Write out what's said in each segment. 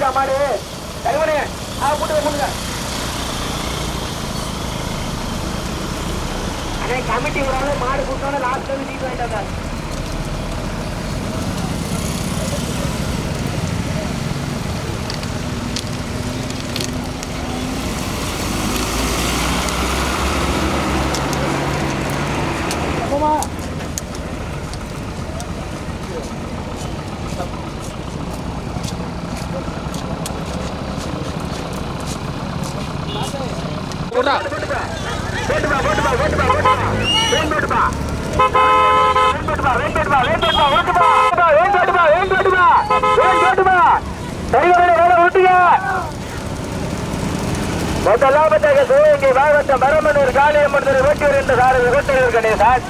வாசல் மாடு. கருவனே ஆ போட்டு போடுங்க அண்ணே கமிட்டி ஒரு ஆளு மாடு கூட்டோன்னு லாஸ்ட் வந்து சீட் வாங்கிட்டு வந்தாரு. சிவகங்கை மாவட்டம் பரமனூர் காளியம்மன் ஓட்டியூர் என்ற சாரதி ஓட்டுநர் கணேசன்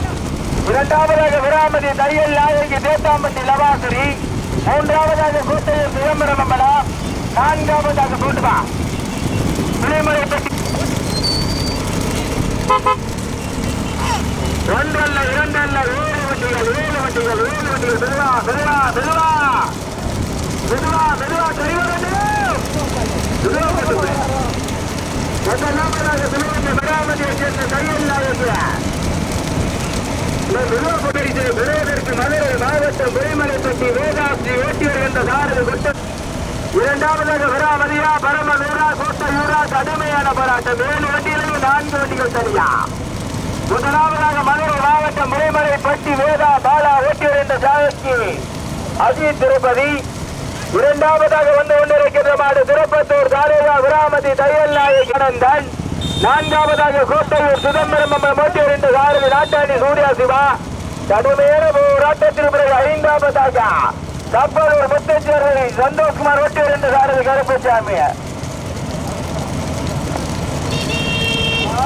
இரண்டாவதாக விராமதி தையல் நாயகி தேத்தாம்பட்டி லவாசுரி மூன்றாவதாக கோட்டையூர் சிதம்பரம் அம்பலம் நான்காவதாக போட்டுப்பா துணைமலைப்பட்டி ஒன்றல்ல இரண்டல்ல ஏழு வண்டிகள் ஏழு வண்டிகள் ஏழு வண்டிகள். மெதுவா மெதுவா மெதுவா. மெதுவா மெதுவா. தெரிவது மதுரை மாவட்டம் வேதாஸ்ரீ ஓட்டி வருகின்ற சாரதி கொட்ட இரண்டாவதாக விராமதியா பரமனூரா கோட்டையூரா கடுமையான போராட்டம். ஏழு வண்டியிலேயும் நான்கு வண்டிகள் தனியா. முதலாவதாக மதுரை மாவட்டம் முறைமலை பட்டி வேதா பாலா ஓட்டியர் என்ற சாதனைக்கு அஜித் திருப்பதி இரண்டாவதாக வந்து கொண்டிருக்கின்ற மாடு திருப்பத்தூர் தாரேவா விராமதி தையல் நாயகி அனந்தன் நான்காவதாக கோட்டையூர் சிதம்பரம் அம்மன் ஓட்டியர் என்ற சாரதி நாட்டாணி சூர்யா சிவா. கடுமையான போராட்டத்திற்கு பிறகு ஐந்தாவதாக கப்பலூர் முத்தச்சேரி சந்தோஷ்குமார் ஓட்டியர் என்ற சாரதி கருப்பசாமி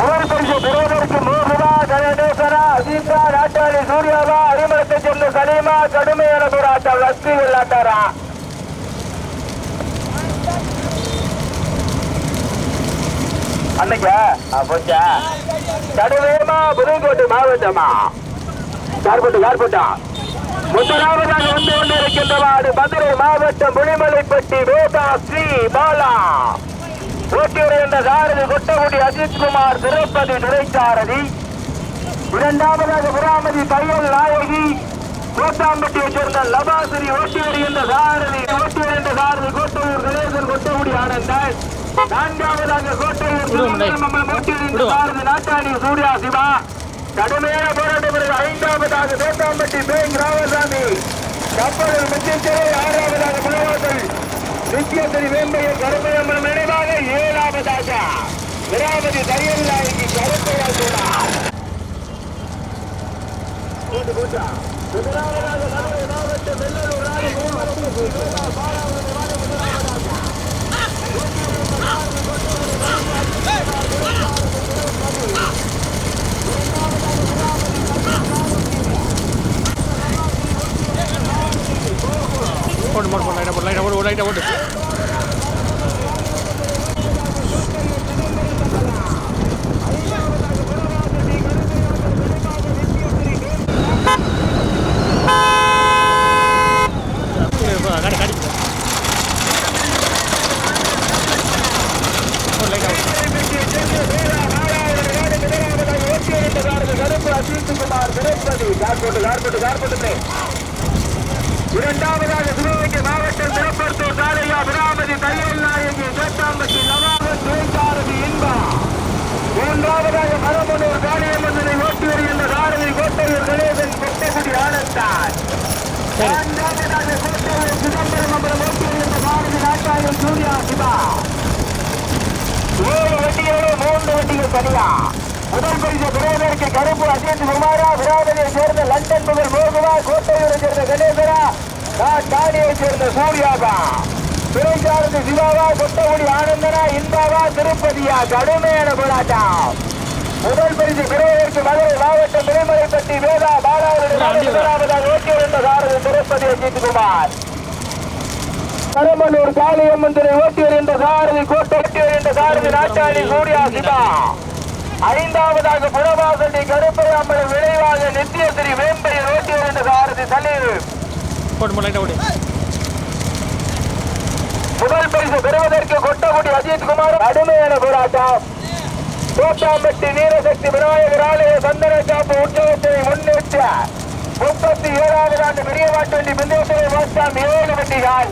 ஊர் பரிசு பெறுவதற்கு மூகுவா கணேசனா அசீதா நாட்டாளி சூர்யாவா அடிமரத்தை சேர்ந்த சலீமா கடுமையான போராட்டம். லட்சி விளாட்டாரா அன்னைக்கா? போச்சா? கடுமையமா புதுக்கோட்டை மாவட்டமா? யார்பட்டு யார்பட்டா முதலாவதாக வந்து கொண்டிருக்கின்ற மாடு மதுரை மாவட்டம் புலிமலைப்பட்டி வேதா ஸ்ரீ பாலா. என்ற சாரதி கொட்டகுடி அஜித்குமார் திருப்பதி துரைச்சாரதி இரண்டாவதாக புறாமதி தையல் நாயகி. கோட்டாம்பட்டியை சேர்ந்த லபாசிரி ஓட்டியூர் என்ற சாரதி ஓட்டியூர் என்ற சாரதி கோட்டையூர் கணேசன் கொட்டகுடி ஆனந்தன். நான்காவதாக கோட்டையூர் நாட்டாணி சூர்யா சிவா. கடுமையான போராட்டம் பிறகு ஐந்தாவதாக தோட்டாம்பட்டி பே ராமசாமி. கப்பலில் முத்திச்சிறை ஆறாவதாக புலவாசல் நித்தியத்திரி வேம்பையில் கருப்பையம்மன் நினைவாக ஏழாவதாக. விராமதி தையல் கருப்பையால் சொன்னார் கூட்டு கூட்டா முதலாவதாக மதுரை மாவட்டம் வெள்ளலூர் ராணி மூலவரத்து பாலாவரத்து ராணி முதலாவதாக போட்டு போட்டு போட்டு லைட்டாக போட்டு லைட்டாக போட்டு லைட்டாக போட்டு கடை கடை போட்டு லைட்டாக போட்டு இரண்டாவதாக சிவகங்கை மாவட்டம் திருப்பத்தூர் தாலையா விராமதி தையல் நாயகி கோட்டாம்பட்டி நவாபத் துணைசாரதி இன்பா மூன்றாவதாக மரமனூர் காளியம்மனை ஓட்டி வருகின்ற சாரதி கோட்டையூர் கணேசன் கொட்டகுடி ஆனந்தான் நான்காவதாக கோட்டையூர் சிதம்பரம் அம்பலம் ஓட்டி வருகின்ற சாரதி நாட்டாயம் சூர்யா சிவா ஏழு வண்டிகளே மூன்று வண்டிகள் தனியா முதல் பரிசு பெறுவதற்கு கருப்பு அஜித் குமாரா விராதனை சேர்ந்த லண்டன் முதல் மோகுவா கோட்டையூரை சேர்ந்த கணேசரா தானியை சேர்ந்த சூர்யாவா துறைசாரதி சிவாவா கொட்டகுடி ஆனந்தனா இன்பாவா திருப்பதியா கடுமையான போராட்டம். முதல் பரிசு பெறுவதற்கு மதுரை மாவட்டம் திருமலைப்பட்டி வேதா முதலாவதாக ஓட்டி வந்த சாரதி திருப்பதி அஜித் குமார் கரமனூர் காளியம்மன் துறை ஓட்டியர் என்ற சாரதி கோட்டை ஓட்டியர் என்ற சாரதி நாட்டாளி சூர்யா சிவா ஐந்தாவதாக புறவாசண்டி கருப்பையாம்பல் விளைவாக நித்தியஸ்ரீ வேம்பையில் ஓட்டியர் என்ற சாரதி சலீம் முதல் பரிசு பெறுவதற்கு கொட்டகுடி அஜித்குமார் கடுமையான போராட்டம். தோட்டாம்பட்டி வீரசக்தி விநாயகர் ஆலய சந்தன காப்பு உற்சவத்தை முன்னிட்டு முப்பத்தி ஏழாவது ஆண்டு பெரியவாட்டண்டி பிந்தேஸ்வர மாஸ்டாம் ஏழு வண்டிகள்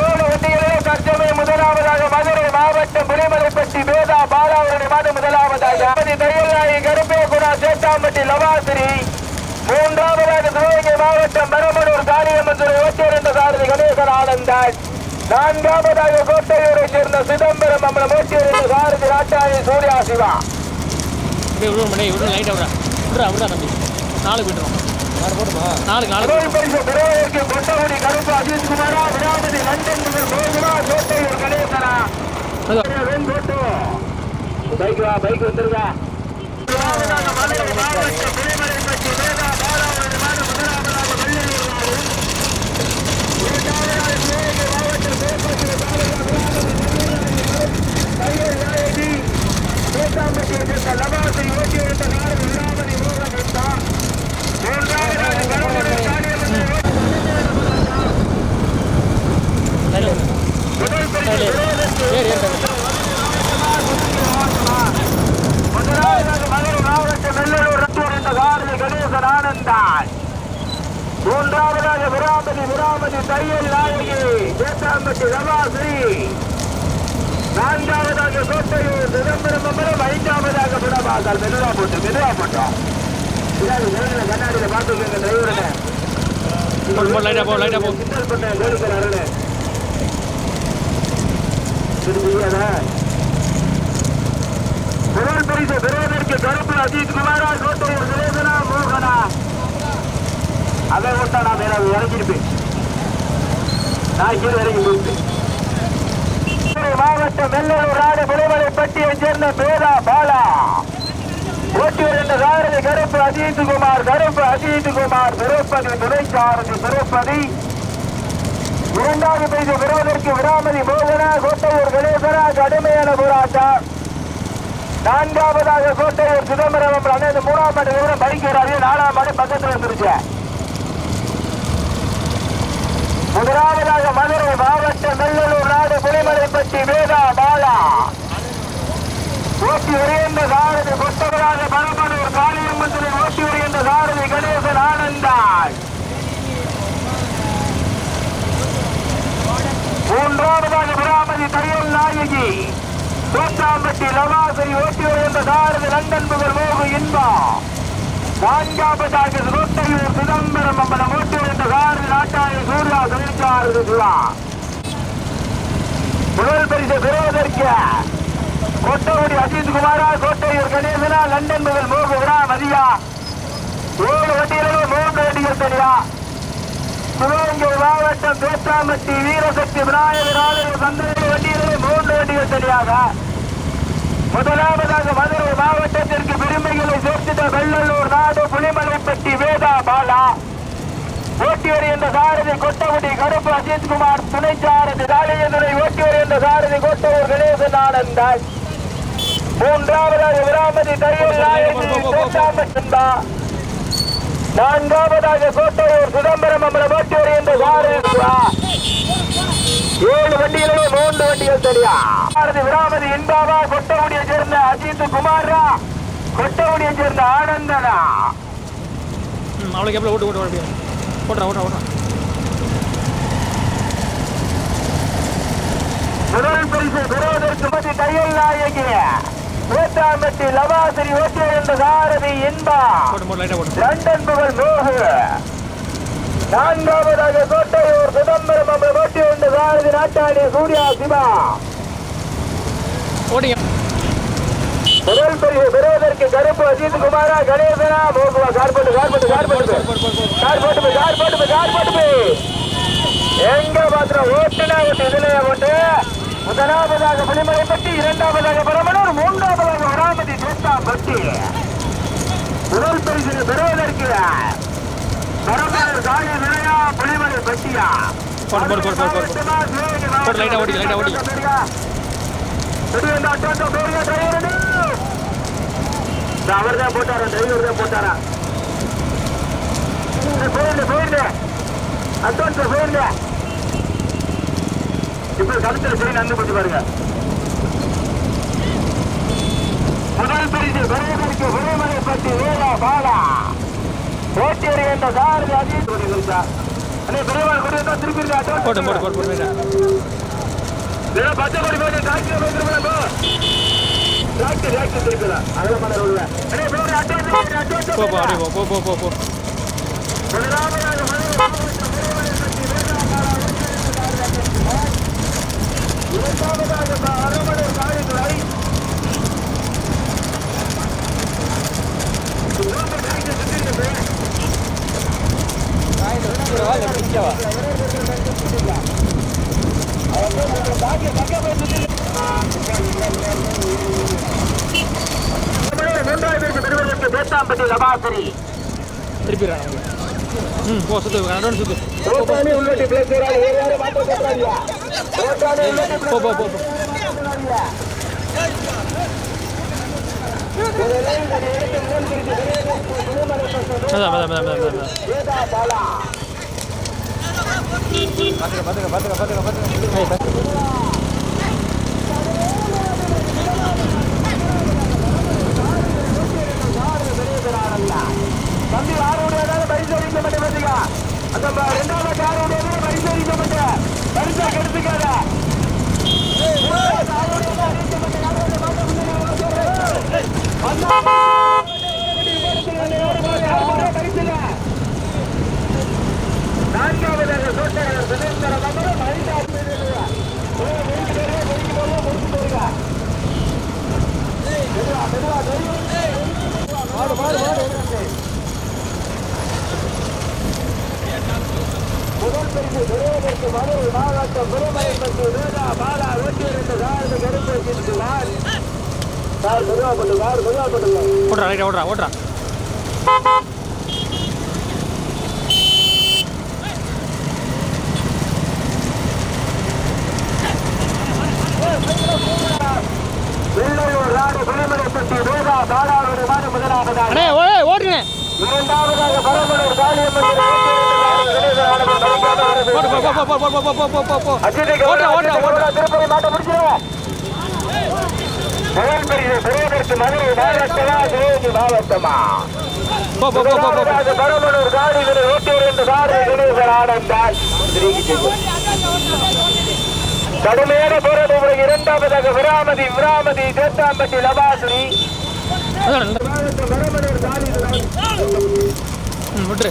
ஏழு வண்டிகளிலே தற்சமயம் முதலாவதாக மதுரை மாவட்டம் புலிமலைப்பட்டி வேதா பாலாவரணி மாதம் முதலாவதாக. அமதி தையலாயி கருப்பேகுடா சேத்தாம்பட்டி லவாசிரி. மூன்றாவதாக சிவகங்கை மாவட்டம் மரமனூர் காரியமந்திர ஓட்டியர் என்ற சாரதி கணேசன் ஆனந்தன் நான்காவதாக கோட்டையூரை சேர்ந்த சிதம்பரம் ஓட்டியர் என்ற சாரதி ராட்டாயி சூர்யா சிவா. விடுவோம் பண்ணி விடுவோம் லைட்டாக விடா. விட்றா விட்றா தம்பி. நாலு போய்ட்டுருவோம் நாலுக்கு நாலு முதல் பரிசு பெறுவதற்கு கொட்டகுடி கருப்பு அஜித் குமாரா விராமதி லண்டன் முதல் கோகுலா கோட்டையூர் கணேசனா. பைக் வா பைக் மதுரை மாவட்டம் புலிமலைப்பட்டி வேதா பாலாவரணி மாதம் முதலாவதாக வெள்ளலூர் மாவட்டம். இரண்டாவதாக சிவகங்கை மாவட்டம் மேற்பட்டி தையல் நாயகி சேத்தாம்பட்டியை சேர்ந்த லபாசி ஓட்டியிருந்த நாடு விராமதி மோகன் இருந்தார் மூன்றாவதாக கருமணம் காளியம்மன் லைட்டாக விடு. முதல் பரிசு பெறுவதற்கு ஏறு ஏறு தம்பி. முதலாவதாக மதுரை மாவட்டம் வெள்ளலூர் ரத்தூர் என்ற சாரதி கணேசன் ஆனந்தான் மூன்றாவதாக விராமதி விராமதி தையல் நாயகி சேத்தாம்பட்டி ரமாஸ்ரீ நான்காவதாக கோட்டையூர் சிதம்பரம் அம்பலம் ஐந்தாவதாக புடபாக்கல் மெதுவா போட்டு மெதுவா போட்டோம் பின்னாடி நேரில் கண்ணாடியில பார்த்துக்கோங்க டிரைவரனே போ, போ, லைட்டா போ, லைட்டா போ. முதல் பரிசு பெறுவதற்கு கருப்பு அஜித் குமாரா கோட்டையூர் சுரேசனா மோகனா. அதை நான் மேல நான் கீழே இறங்கி போயிருப்பேன் மாவட்டம் வெள்ளலூர் நாடு சேர்ந்த பேரா பாலா. ஓட்டி வருகின்ற சாரதி கருப்பு அஜித்குமார் கருப்பு அஜித் திரௌபதி துணை சாரதி திரௌபதி. இரண்டாவது பெய்து பெறுவதற்கு விராமதி மோகனா கோட்டையூர் கணேசனா கடுமையான போராட்டம். நான்காவதாக கோட்டையூர் சிதம்பரம் அண்ணன் மூணாம் ஆண்டு விவரம் படிக்கிறாரு. நாலாம் ஆண்டு பக்கத்தில் இருந்துருச்சு முதலாவதாக மதுரை மாவட்டம் வெள்ளலூர் நாடு புலிமலைப்பட்டி வேதா பாலா ஓட்டி வருகின்ற சாரதி கொட்டவராக பரமனூர் காளியம்மந்திரி ஓட்டி வருகின்ற சாரதி கணேசன் ஆனந்தாள் மூன்றாவதாக பிராமதி தையல் நாயகி தூத்தாம்பட்டி லவாசரி ஓட்டி வருகின்ற சாரதி லண்டன் முதல் மோகு இன்பா. நான்காவதாக கோட்டையூர் சிதம்பரம் அம்பலம் ஓட்டி வருகின்ற சாரதி நாட்டாய சூர்யா தொழிற்சாரதி சிவா. முதல் பரிசு பெறுவதற்கு கொட்டகுடி அஜித் குமாரா கோட்டையூர் கணேசனா லண்டன் முதல் மோகு விராமதியா ஏழு வண்டிகளிலே மூன்று வண்டிகள் தனியா. சிவகங்கை மாவட்டம் பேச்சாமட்டி வீரசக்தி விநாயகர் ஆலய சந்தன வண்டியிலே மூன்று வண்டிகள் தனியாக. முதலாவதாக மதுரை மாவட்டத்திற்கு பெருமைகளை சேர்த்துட்ட வெள்ளலூர் நாடு புலிமலைப்பட்டி வேதா பாலா. ஓட்டி வருகின்ற சாரதி கொட்டகுடி கருப்பு அஜித்குமார் துணை சாரதி ராஜேந்திரனை ஓட்டி வருகின்ற சாரதி கொட்டூர் கணேசன் ஆனந்தாய் மூன்றாவதாக விராமதி தையல் நாயகி நான்காவதாக கோட்டையூர் சிதம்பரம் அம்மன் ஓட்டி வருகின்ற சாரதி சிவா. ஏழு வண்டிகளிலே மூன்று வண்டிகள் சாரதி விராமதி இன்பாவா கொட்டகுடியை சேர்ந்த அஜித் குமாரா கொட்டகுடியை சேர்ந்த ஆனந்தனா? அவ்வளோ கேப்பில் ஓட்டு ஓட்டு ஓட்டு ஓட்டுறா ஓட்டுறா ஓட்டுறா. முதல் பரிசு பெறுவதற்கு மதி தையல் நாயகி வேட்டாம்பட்டி லவாசரி ஓட்டி என்ற சாரதி இன்பா. லண்டன் புகழ் மோகு நான்காவதாக கோட்டையூர் சிதம்பரம் அம்மன் ஓட்டி என்ற சாரதி நாட்டாளி சூர்யா சிவா. முதல் பரிசு பெறுவதற்கு கருப்பு அஜித் குமாரா கணேசனா மோகுவா. கார்பட்டு கார்பட்டு கார்பட்டு கார் போட்டு. போய், கார் போட்டு போய், கார் போட்டு போய். எங்க பாத்திரம்? ஓட்டுனா ஓட்டு இதுலயே ஓட்டு? முதலாவதாக புலிமலைப்பட்டி இரண்டாவதாக பரமனூர் மூன்றாவதாக வராமதி சேத்தாம்பட்டி முதல் பரிசு பெறுவதற்கு பரமனூர் காளி விளையா புலிமலை பட்டியா போடு, போடு, போடு, போடு, போடு. போடு, லைட்டா ஓடி, லைட்டா ஓடி. அவர் தான் போட்டாரா டிரைவர் தான் போட்டாரா? போயிருந்த போயிருந்த அட்வான்ஸ் போயிருந்த இப்ப கழுத்துல சரி நந்து போச்சு பாருங்க. முதல் பரிசு பெரியமணிக்கு பெரியமலைப்பட்டி வேலா பாலா ஓட்டியர் என்ற சாரதி அஜித் அண்ணே பெரியவாள் கொண்டு திருப்பி போட்டு போட்டு போட்டு போட்டு பச்சை கொடி போட்டு டாக்டர் டாக்டர் டாக்டர் திருப்பிடா அதில் மலர் விடுவேன் அண்ணே அட்வான்ஸ் போ போ போ போ போ போ போ முதலாவதாக போ சுத்து ரெண்டு சுத்து போ போ போ madam madam madam madam madam பார்த்துக்க பார்த்துக்க பார்த்துக்க பார்த்துக்க பார்த்துக்க தம்பி ஆறுடையதாக பரிசோதிக்கப்பட்டு பார்த்துக்கலாம் அந்த பரிசோதிக்கப்பட்டு பரிசா கெடுத்துக்காத நான்காவதாக சோட்டகர் சுதேந்திர மகன் மனிதா ஓடுறா ரைட்டா ஓடுறா ஓடுறா. அண்ணே ஓடு ஓடுங்க இரண்டாவதாக பரமனூர் காளியம்மன் திருப்பதி மாட்ட முடிச்சிருவோம் முதல் பரிசு பெறுவதற்கு மதுரை மாவட்டமா சிவகங்கை மாவட்டமா? பரமனூர் காடி இதனை நூற்றி இரண்டு காடி கணேசர் ஆனந்தாய் கடுமையான விராமதி விராமதி தேத்தாம்பட்டி லபாசுரி. பரமனூர் காடி விட்டுரு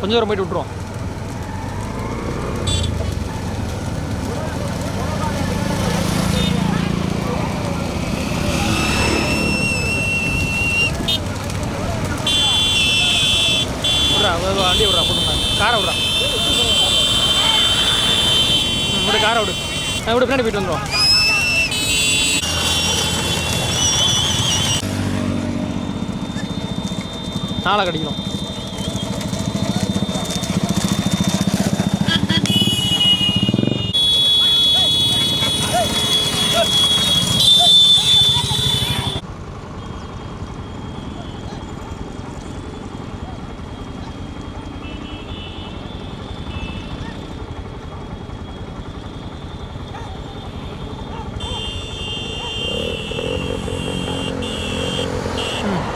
கொஞ்சம் தூரம் போயிட்டு விட்டுருவோம். இப்படி பின்னாடி போயிட்டு வந்துடும் நாளை கடிக்கிறோம்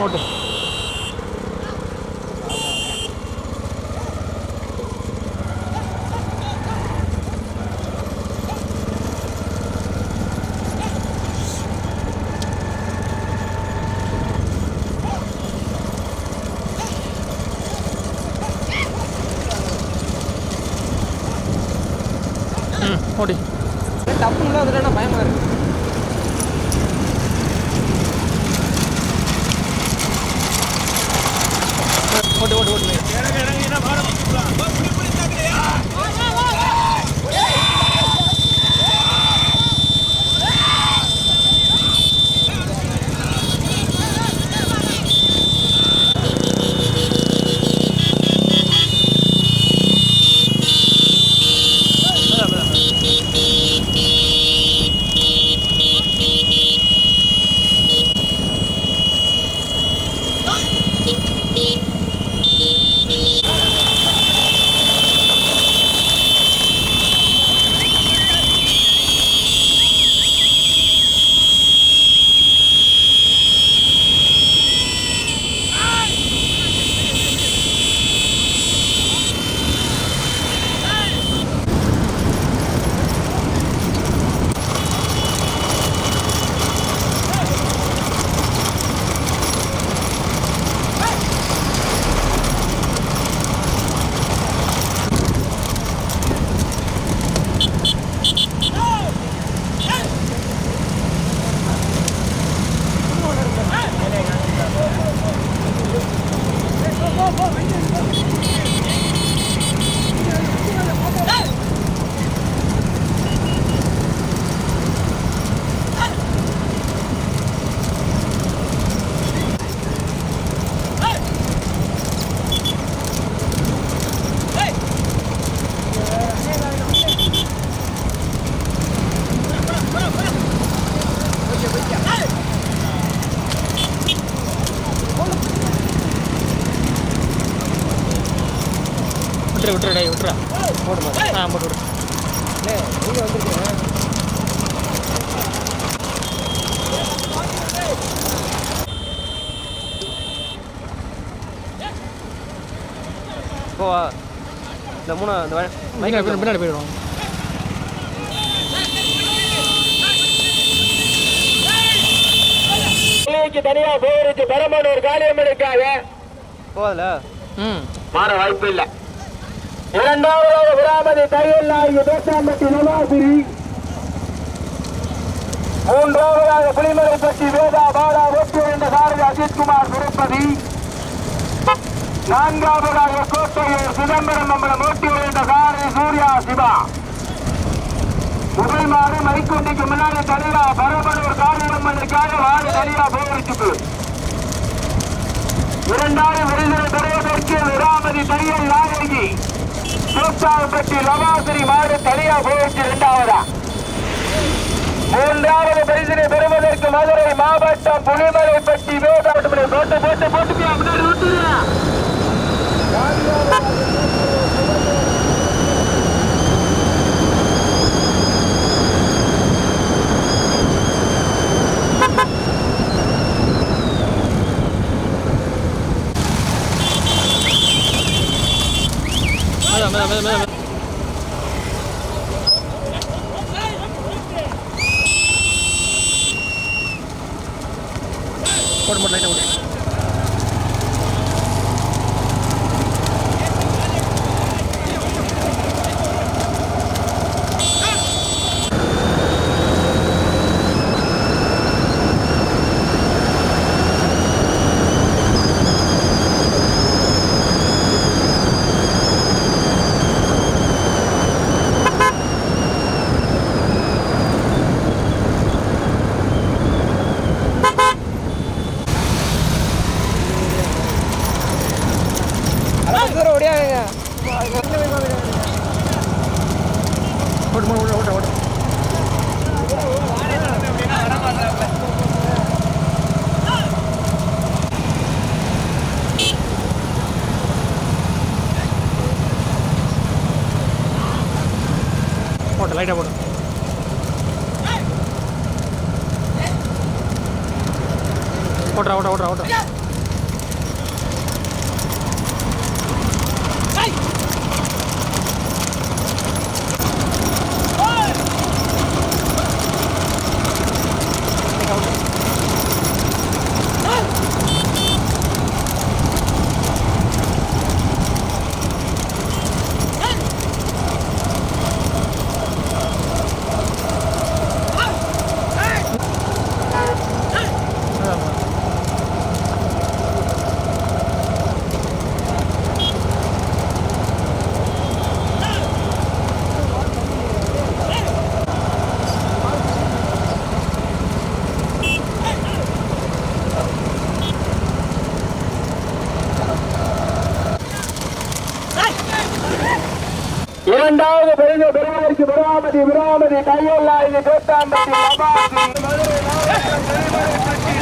അങ്ങോട്ട് இந்த வ- மைக்கா மைக் பின்னாடி போயிடுவோம். தனியா போயிருக்கு பெரம்பலூர் ம். மாற வாய்ப்பு இல்லை. இரண்டாவதாக விராமதி தையல் நாயகி பேசாம்பட்டி நவாசிரி. மூன்றாவதாக புலிமலைப்பட்டி வேதா பாலா வெற்றி என்ற சாரதி அஜித்குமார் திருப்பதி. நான்காவதாக கோட்டையூர் சிதம்பரம் அம்பலம் ஓட்டி உழைந்த சாரதி சூர்யா சிவா. முதல் மாடு மைக்குண்டிக்கு முன்னாடி தனியா பரபலூர் காளியம்மனுக்காக வாடு தனியா போயிருக்கு இரண்டாவது விருதுகளை பெறுவதற்கு விராமதி தையல் நாயகி தூத்தாவுப்பட்டி லவாசிரி மாடு தனியா போயிடுச்சு இரண்டாவதா. மூன்றாவது பரிசினை பெறுவதற்கு மதுரை மாவட்டம் புலிமலைப்பட்டி வேதாட்டமனை போட்டு போட்டு போட்டு போய் முன்னாடி விட்டுருங்க மேலே மேலே மேலே மேலே போட்டு போட்டு லைட்டாக போட்டு அதான் தூரம் ஓடியாங்க போட்டு போட்டு ஓட்ட ஓட்ட போட்டு லைட்டாக போட்டு ஓட்டுறா ஓட்டுறா ஓட்டுறா ஓட்டுறா விராமதி விராமதி தையல் நாயகி பேத்தாம்பட்டி லவாசி மதுரை மாவட்டம் புலிமலைப்பட்டி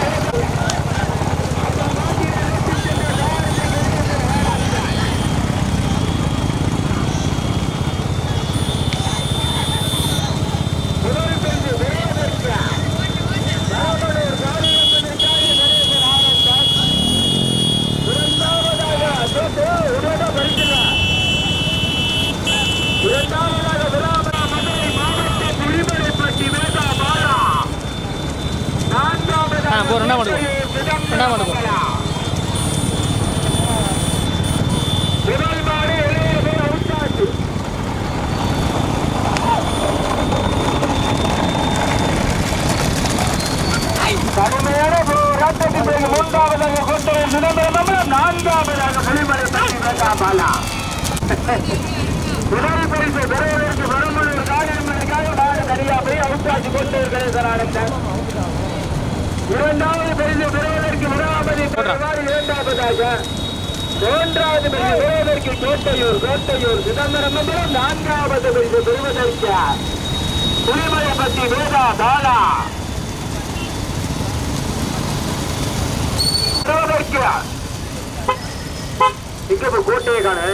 முதல் பரிசு பெறுவதற்கு ராமனூர் காளியம்மனுக்காக கணேசன் ஆனந்தன். இரண்டாவதாக தோத்து உடனே பரிசுங்க இரண்டாவதாக விராமரா மதுரை மாவட்டம் புலிமலைப்பட்டி வேதா பாலா நான்காவதாக ஆ, போ, ரெண்டாம் மாடு போ. ரெண்டாம் மாடு போ. முதல் மாடு வெளியே போய் அவுட்டாச்சு கடுமையான போராட்டத்தின் பிறகு மூன்றாவதாக கொண்டவர் சிதம்பரம் அம்மன், நான்காவதாக புலிமலைப்பட்டி வேதா பாலா முதல் பரிசு பெறுவதற்கு பெருமளூர் காளியம்மனுக்காக மாடு அவுட்டாச்சு கொண்டவர் கணேசன் ஆனந்தன் இரண்டாவது பரிசு பெறுவதற்கு பெருமாள் இரண்டாவதாக மூன்றாவது பரிசு பெறுவதற்கு கோட்டையூர் கோட்டையூர். சிதம்பரம் மந்திரம் நான்காவது பரிசு பெறுவதற்கு புலிமலைப்பட்டி வேதா பாலா. இங்க கோட்டையை காணு.